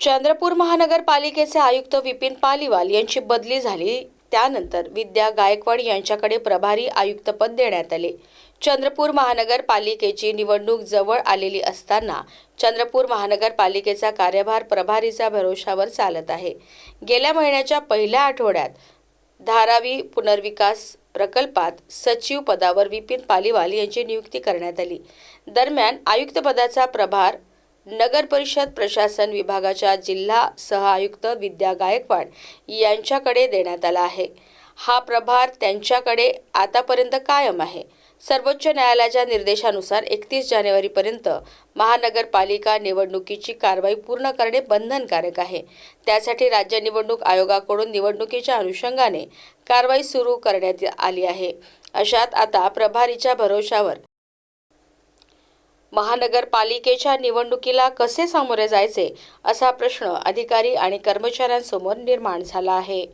चंद्रपूर महानगरपालिकेचे आयुक्त विपिन पालिवाल यांची बदली झाली. त्यानंतर विद्या गायकवाड यांच्याकडे प्रभारी आयुक्तपद देण्यात आले. चंद्रपूर महानगरपालिकेची निवडणूक जवळ आलेली असताना चंद्रपूर महानगरपालिकेचा कार्यभार प्रभारीच्या भरोशावर चालत आहे. गेल्या महिन्याच्या पहिल्या आठवड्यात धारावी पुनर्विकास प्रकल्पात सचिव पदावर विपिन पालिवाल यांची नियुक्ती करण्यात आली. दरम्यान आयुक्तपदाचा प्रभार नगर परिषद प्रशासन विभागाच्या जिल्हा सहआयुक्त विद्या गायकवाड यांच्याकडे देण्यात आला आहे. हा प्रभार त्यांच्याकडे आतापर्यंत कायम आहे. सर्वोच्च न्यायालयाच्या निर्देशानुसार एकतीस जानेवारीपर्यंत महानगरपालिका निवडणुकीची कारवाई पूर्ण करणे बंधनकारक आहे. त्यासाठी राज्य निवडणूक आयोगाकडून निवडणुकीच्या अनुषंगाने कारवाई सुरू करण्यात आली आहे. अशात आता प्रभारीच्या भरोशावर महानगरपालिकेच्या निवडणुकीला कसे सामोरे जायचे असा प्रश्न अधिकारी आणि कर्मचाऱ्यांसमोर निर्माण झाला आहे.